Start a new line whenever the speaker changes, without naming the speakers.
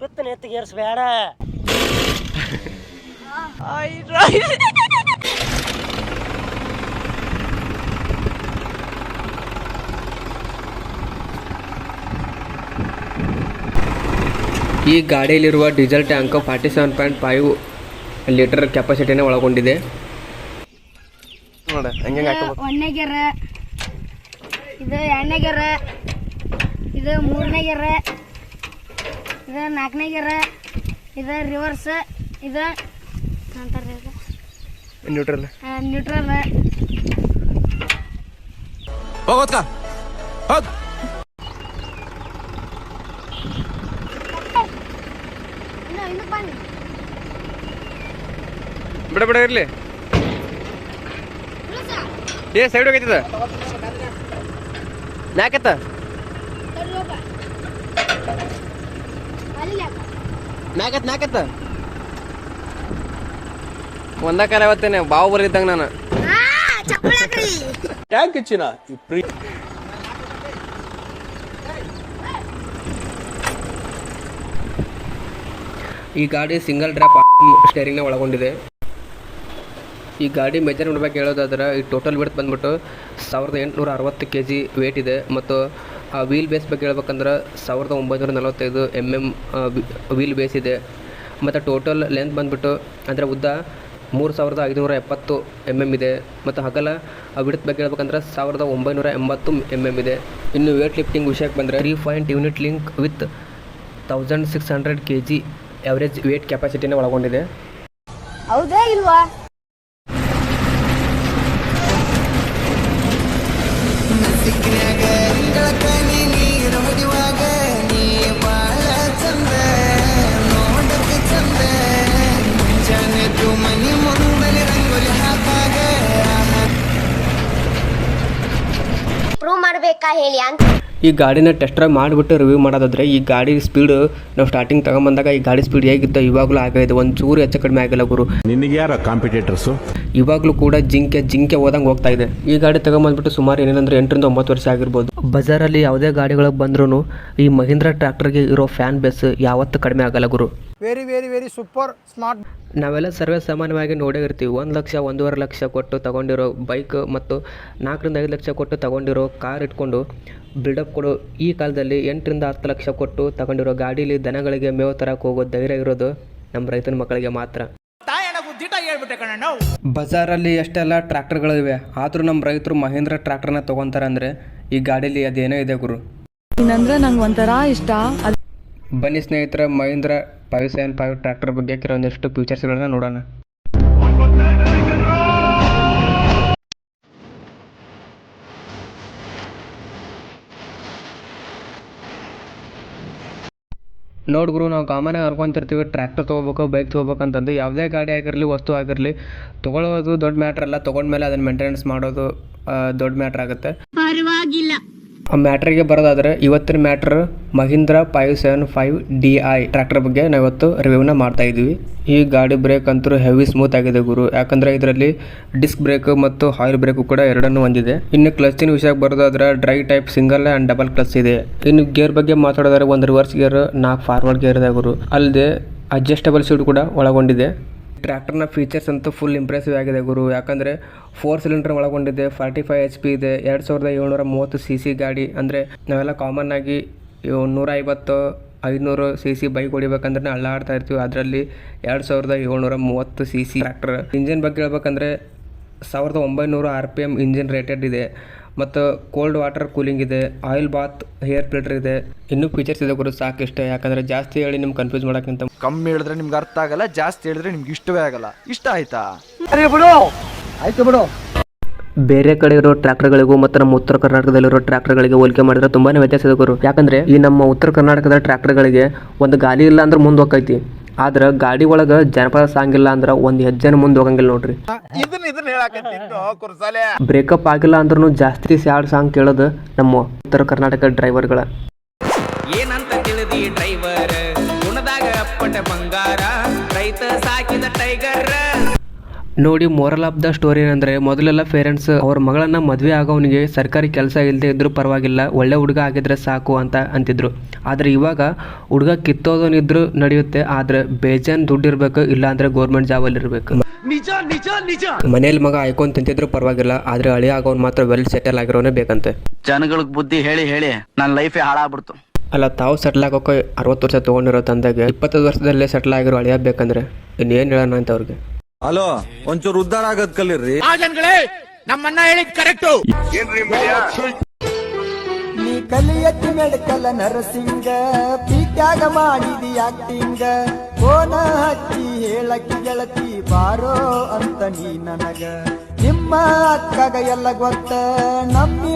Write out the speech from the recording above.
ಬಿತ್ತನೆ ಎತ್ತಿಗೇರಿಸ್ಬೇಡ
ಈ ಗಾಡಿಯಲ್ಲಿರುವ diesel tank forty seven point five litre ಕೆಪಾಸಿಟಿನ ಒಳಗೊಂಡಿದೆ. ನೋಡಿ ಹಂಗೆ
ಒಂದನೇ ಗೆರ ಇದು ಎರಡನೇ ಗೆರ ಇದು ಮೂರನೇ ಗೆರ. ಇದು ನಾಲ್ಕನೇ ಗೇರ ಇದು ರಿವರ್ಸ್ ಇದು ಅಂತಾರೆ ಇದು.
ನ್ಯೂಟ್ರಲ್
ನ್ಯೂಟ್ರಲ್
ಹೋಗೋದ್ಕ?
ಬಿಡ ಬಿಡ ಇರ್ಲಿ. ಏ ಸೈಡ್ ಹೋಗೈತದ? ಯಾಕೆತ್ತ
ಅಲ್ಲಿ
ನಾಕತ್ ನಾಕತ್ತ ಒಂದ ಕಾಲ ಅವತ್ತೇನೆ ಬಾವು ಬರಿದ್ದಂಗ ನಾನು
ಟ್ಯಾಂಕ್ ಹೆಚ್ಚಿನ ಈ ಪ್ರೀ
ಈ ಗಾಡಿ ಸಿಂಗಲ್ ಡ್ರಾಪ್ ಸ್ಟೇರಿಂಗ್ನ ಒಳಗೊಂಡಿದೆ. ಈ ಗಾಡಿ ಮೆಜರ್ಮೆಂಟ್ ನೋಡ್ಬೇಕು ಹೇಳೋದಾದ್ರೆ ಈ ಟೋಟಲ್ ವೆಯ್ಟ್ ಬಂದ್ಬಿಟ್ಟು ಸಾವಿರದ ಎಂಟುನೂರ ಅರವತ್ತು ಕೆ ಜಿ ವೇಟ್ ಇದೆ. ಮತ್ತು ಆ ವೀಲ್ ಬೇಸ್ ಬಗ್ಗೆ ಹೇಳ್ಬೇಕಂದ್ರೆ ಸಾವಿರದ ಒಂಬೈನೂರ ನಲವತ್ತೈದು ಎಂ ಎಂ ವೀಲ್ ಬೇಸ್ ಇದೆ. ಮತ್ತು ಟೋಟಲ್ ಲೆಂತ್ ಬಂದ್ಬಿಟ್ಟು ಅಂದರೆ ಉದ್ದ ಮೂರು ಸಾವಿರದ ಐದುನೂರ ಎಪ್ಪತ್ತು ಎಂ ಎಂ ಇದೆ. ಮತ್ತು ಹಗಲ ವಿಡತ್ ಬಗ್ಗೆ ಹೇಳ್ಬೇಕಂದ್ರೆ ಸಾವಿರದ ಒಂಬೈನೂರ ಎಂಬತ್ತು ಎಂ ಎಂ ಇದೆ. ಇನ್ನು ವೇಟ್ ಲಿಫ್ಟಿಂಗ್ ವಿಷಯಕ್ಕೆ ಬಂದರೆ three point unit link with thousand six hundred K G average weight ಕೆಪಾಸಿಟಿನ ಒಳಗೊಂಡಿದೆ.
ಹೌದಾ ಇಲ್ವಾ?
ಮಾಡ್ಬೇಕಾ ಹೇಳಿ ಅಂತ.
ಈ ಗಾಡಿನ ಟೆಸ್ಟ್ ಡ್ರೈವ್ ಮಾಡಿಬಿಟ್ಟು ರಿವ್ಯೂ ಮಾಡೋದಾದ್ರೆ ಈ ಗಾಡಿ ಸ್ಪೀಡ್ ನಾವು ಸ್ಟಾರ್ಟಿಂಗ್ ತಗೊಂಬಂದಾಗ ಈ ಗಾಡಿ ಸ್ಪೀಡ್ ಹೇಗಿತ್ತು ಇವಾಗಲೂ ಆಗೈತೆ ಒಂದು ಚೂರು ಹೆಚ್ಚು ಕಡಿಮೆ ಆಗಿಲ್ಲ ಗುರು.
ನಿನಗೆ ಯಾರ ಕಾಂಪಿಟೇಟರ್ಸು
ಇವಾಗಲೂ ಕೂಡ ಜಿಂಕೆ ಜಿಂಕೆ ಹೋದಂಗೆ ಹೋಗ್ತಾ ಇದೆ. ಈ ಗಾಡಿ ತಗೊಂಬಂದ್ಬಿಟ್ಟು ಸುಮಾರು ಏನೇನಂದ್ರೆ ಎಂಟರಿಂದ ಒಂಬತ್ತು ವರ್ಷ ಆಗಿರ್ಬೋದು. ಬಜಾರಲ್ಲಿ ಯಾವುದೇ ಗಾಡಿಗಳಿಗೆ ಬಂದ್ರೂ ಈ ಮಹೀಂದ್ರ ಟ್ರ್ಯಾಕ್ಟರ್ಗೆ ಇರೋ ಫ್ಯಾನ್ ಬೇಸ್ ಯಾವತ್ತೂ ಕಡಿಮೆ ಆಗಲ್ಲ ಗುರು.
Very very very super smart
ನಾವೆಲ್ಲ ಸರ್ವೆ ಸಾಮಾನ್ಯವಾಗಿ ನೋಡೇ ಇರ್ತೀವಿ ಒಂದು ಲಕ್ಷ ಒಂದೂವರೆ ಲಕ್ಷ ಕೊಟ್ಟು ತಗೊಂಡಿರೋ ಬೈಕ್ ಮತ್ತು ನಾಲ್ಕರಿಂದ ಐದು ಲಕ್ಷ ಕೊಟ್ಟು ತಗೊಂಡಿರೋ ಕಾರ್ ಇಟ್ಕೊಂಡು ಬಿಲ್ಡಪ್ ಕೊಡೋ ಈ ಕಾಲದಲ್ಲಿ ಎಂಟರಿಂದ ಹತ್ತು ಲಕ್ಷ ಕೊಟ್ಟು ತಗೊಂಡಿರೋ ಗಾಡೀಲಿ ದನಗಳಿಗೆ ಮೇವು ತರಕ್ಕೆ ಹೋಗೋ ಧೈರ್ಯ ಇರೋದು ನಮ್ಮ ರೈತನ ಮಕ್ಕಳಿಗೆ ಮಾತ್ರ. ಬಜಾರಲ್ಲಿ ಎಷ್ಟೆಲ್ಲ ಟ್ರ್ಯಾಕ್ಟರ್ಗಳಿವೆ ಆದರೂ ನಮ್ಮ ರೈತರು ಮಹೇಂದ್ರ ಟ್ರ್ಯಾಕ್ಟರ್ನ ತೊಗೊತಾರೆ ಅಂದರೆ ಈ ಗಾಡೀಲಿ ಅದೇನೋ ಇದೆ ಗುರು.
ಏನಂದ್ರೆ ನಂಗೆ ಒಂಥರ ಇಷ್ಟ.
ಬನ್ನಿ ಸ್ನೇಹಿತರ, Mahindra five seven five tractor ಬಗ್ಗೆ ಕೆಲವೊಂದಿಷ್ಟು ಫೀಚರ್ಸ್ಗಳನ್ನ ನೋಡೋಣ. ನೋಡಿ ಗುರು, ನಾವು ಕಾಮನಾಗಿ ಅನ್ಕೊಂತಿರ್ತೀವಿ ಟ್ರ್ಯಾಕ್ಟರ್ ತೊಗೋಬೇಕು ಬೈಕ್ ತೊಗೋಬೇಕು ಅಂತಂದು. ಯಾವುದೇ ಗಾಡಿ ಆಗಿರಲಿ, ವಸ್ತು ಆಗಿರಲಿ, ತೊಗೊಳ್ಳೋದು ದೊಡ್ಡ ಮ್ಯಾಟ್ರ್ ಅಲ್ಲ. ತೊಗೊಂಡ್ಮೇಲೆ ಅದನ್ನು ಮೇಂಟೆನೆನ್ಸ್ ಮಾಡೋದು ದೊಡ್ಡ ಮ್ಯಾಟ್ರ್ ಆಗುತ್ತೆ. ಆ ಮ್ಯಾಟ್ರಿಗೆ ಬರೋದಾದರೆ ಇವತ್ತಿನ matter Mahindra five seven five D I tractor ಬಗ್ಗೆ ನಾವು ಇವತ್ತು ರಿವ್ಯೂನ ಮಾಡ್ತಾ ಇದ್ದೀವಿ. ಈ ಗಾಡಿ ಬ್ರೇಕ್ ಅಂತೂ ಹೆವಿ ಸ್ಮೂತ್ ಆಗಿದೆ ಗುರು. ಯಾಕಂದರೆ ಇದರಲ್ಲಿ ಡಿಸ್ಕ್ ಬ್ರೇಕ್ ಮತ್ತು ಹಾಯಿಲ್ ಬ್ರೇಕು ಕೂಡ ಎರಡನ್ನೂ ಹೊಂದಿದೆ. ಇನ್ನು ಕ್ಲಚ್ಚಿನ ವಿಷಯಕ್ಕೆ ಬರೋದಾದ್ರೆ dry type single and double clutch ಇದೆ. ಇನ್ನು ಗೇರ್ ಬಗ್ಗೆ ಮಾತಾಡೋದಾದ್ರೆ ಒಂದು ರಿವರ್ಸ್ ಗೇರ್ ನಾಲ್ಕು ಫಾರ್ವರ್ಡ್ ಗೇರ್ ಇದೆ ಗುರು. ಅಲ್ಲದೆ ಅಡ್ಜಸ್ಟಬಲ್ ಸೀಟ್ ಕೂಡ ಒಳಗೊಂಡಿದೆ. ಟ್ರ್ಯಾಕ್ಟರ್ನ ಫೀಚರ್ಸ್ ಅಂತೂ ಫುಲ್ ಇಂಪ್ರೆಸಿವ್ ಆಗಿದೆ ಗುರು. ಯಾಕಂದರೆ ಫೋರ್ ಸಿಲಿಂಡರ್ ಒಳಗೊಂಡಿದೆ ಫಾರ್ಟಿ ಫೈವ್ ಎಚ್ ಪಿ ಇದೆ, ಎರಡು ಸಾವಿರದ ಏಳ್ನೂರ ಮೂವತ್ತು ಸಿ ಸಿ ಗಾಡಿ. ಅಂದರೆ ನಾವೆಲ್ಲ ಕಾಮನ್ ಆಗಿ ನೂರ ಐವತ್ತು, ಐದುನೂರು ಸಿ ಸಿ ಬೈಕ್ ಹೊಡಿಬೇಕಂದ್ರೆ ಅಳ್ಳಾಡ್ತಾ ಇರ್ತೀವಿ. ಅದರಲ್ಲಿ ಎರಡು ಸಾವಿರದ ಏಳ್ನೂರ ಮೂವತ್ತು ಸಿ ಸಿ ಟ್ರ್ಯಾಕ್ಟರ್ ಇಂಜಿನ್ ಬಗ್ಗೆ ಹೇಳ್ಬೇಕಂದ್ರೆ ಸಾವಿರದ ಒಂಬೈನೂರು R P M engine rated ಇದೆ. ಮತ್ತು ಕೋಲ್ಡ್ ವಾಟರ್ ಕೂಲಿಂಗ್ ಇದೆ ಆಯಿಲ್ ಬಾತ್ ಹೇರ್ ಫಿಲ್ಟರ್ ಇದೆ. ಇನ್ನೂ ಫೀಚರ್ಸ್ ಇದೆ ಗುರು ಸಾಕಿಷ್ಟ. ಯಾಕಂದರೆ ಜಾಸ್ತಿ ಹೇಳಿ ನಿಮ್ಗೆ ಕನ್ಫ್ಯೂಸ್ ಮಾಡೋಕ್ಕಿಂತ
ಕಮ್ಮಿ ಹೇಳಿದ್ರೆ ನಿಮ್ಗೆ ಅರ್ಥ ಆಗಲ್ಲ ಜಾಸ್ತಿ ಹೇಳಿದ್ರೆ ನಿಮ್ಗೆ ಇಷ್ಟವೇ ಆಗಲ್ಲ. ಇಷ್ಟ ಆಯ್ತಾ?
ಬಿಡು. ಆಯ್ತು ಬಿಡು.
ಬೇರೆ ಕಡೆ ಇರೋ ಟ್ರ್ಯಾಕ್ಟರ್ಗಳಿಗೂ ಮತ್ತು ನಮ್ಮ ಉತ್ತರ ಕರ್ನಾಟಕದಲ್ಲಿರೋ ಟ್ರ್ಯಾಕ್ಟರ್ಗಳಿಗೆ ಹೋಲಿಕೆ ಮಾಡಿದ್ರೆ ತುಂಬಾನೇ ವ್ಯತ್ಯಾಸ ಇದೆ ಗುರು. ಯಾಕಂದ್ರೆ ಈ ನಮ್ಮ ಉತ್ತರ ಕರ್ನಾಟಕದ ಟ್ರ್ಯಾಕ್ಟರ್ಗಳಿಗೆ ಒಂದು ಗಾಲಿ ಇಲ್ಲ ಅಂದ್ರೆ ಮುಂದೆ ಹೋಗೈತಿ ಆದ್ರೆ ಗಾಡಿ ಒಳಗೆ ಜನಪದ ಸಾಂಗ್ ಇಲ್ಲ ಅಂದ್ರೆ ಒಂದು ಹೆಜ್ಜೆನ ಮುಂದೆ ಹೋಗಂಗಿಲ್ಲ ನೋಡ್ರಿ. ಬ್ರೇಕಪ್ ಆಗಿಲ್ಲ ಅಂದ್ರೂ ಜಾಸ್ತಿ ಸ್ಯಾಡ್ ಸಾಂಗ್ ಕೇಳೋದು ನಮ್ಮ ಉತ್ತರ ಕರ್ನಾಟಕ ಡ್ರೈವರ್ಗಳ.
ಏನಂತ ತಿಳಿದಿ ಡ್ರೈವರ್? ಗುಣದಾಗ ಅಪ್ಪಟ ಬಂಗಾರ ರೈತ ಸಾಕಿದ ಟೈಗರ್
ನೋಡಿ ಮೋರಲ್ ಆಫ್ ದ ಸ್ಟೋರಿ ಏನಂದ್ರೆ ಮೊದಲೆಲ್ಲ ಪೇರೆಂಟ್ಸ್ ಅವ್ರ ಮಗಳನ್ನ ಮದುವೆ ಆಗೋವನಿಗೆ ಸರ್ಕಾರಿ ಕೆಲಸ ಇಲ್ಲದೆ ಇದ್ರೂ ಪರವಾಗಿಲ್ಲ ಒಳ್ಳೆ ಹುಡುಗ ಆಗಿದ್ರೆ ಸಾಕು ಅಂತ ಅಂತಿದ್ರು. ಆದ್ರೆ ಇವಾಗ ಹುಡುಗ ಕಿತ್ತೋದನಿದ್ರು ನಡೆಯುತ್ತೆ ಆದ್ರೆ ಬೇಜಾನ್ ದುಡ್ಡು ಇರಬೇಕು ಇಲ್ಲಾಂದ್ರೆ ಗೌರ್ಮೆಂಟ್ ಜಾಬಲ್ಲಿ ಇರಬೇಕು. ಮನೇಲಿ ಮಗ ಆಯ್ಕೊಂಡ್ ತಿಂತಿದ್ರು ಪರವಾಗಿಲ್ಲ ಆದರೆ ಹಳಿ ಆಗೋನ್ ಮಾತ್ರ ವೆಲ್ ಸೆಟಲ್ ಆಗಿರೋನೇ ಬೇಕಂತೆ.
ಜನಗಳಿಗೆ ಬುದ್ಧಿ ಹೇಳಿ ಹೇಳಿ ನನ್ನ ಲೈಫ್ ಹಾಳಾಗ್ಬಿಡ್ತು.
ಅಲ್ಲ ತಾವು ಸೆಟ್ಲ್ ಆಗೋಕೆ ಅರವತ್ತು ವರ್ಷ ತೊಗೊಂಡಿರೋ ತಂದಾಗ ಇಪ್ಪತ್ತೈದು ವರ್ಷದಲ್ಲೇ ಸೆಟ್ಲ್ ಆಗಿರೋ ಅಳಿಯ ಬೇಕಂದ್ರೆ ಇನ್ನೇನು ಹೇಳೋಣ ಅಂತ ಅವ್ರಿಗೆ?
ಹಲೋ ಒಂಚೂರು ಉದ್ಧಾರ ಆಗೋದ್ ಕಲೀರಿ
ನೀ ಕಲಿಯತ್ತಿ ಮೆಡಕಲ ನರಸಿಂಗ ಪೀಟ್ಯಾಗ ಮಾಡಿದಿ ಆಕ್ಟಿಂಗ. ಫೋನ ಹಚ್ಚಿ ಹೇಳಕ್ಕಿ ಗೆಳತಿ ಬಾರೋ ಅಂತ ನೀ ನನಗ. ನಿಮ್ಮ ಅಕ್ಕಗ ಎಲ್ಲ ಗೊತ್ತ ನಮ್ಮಿ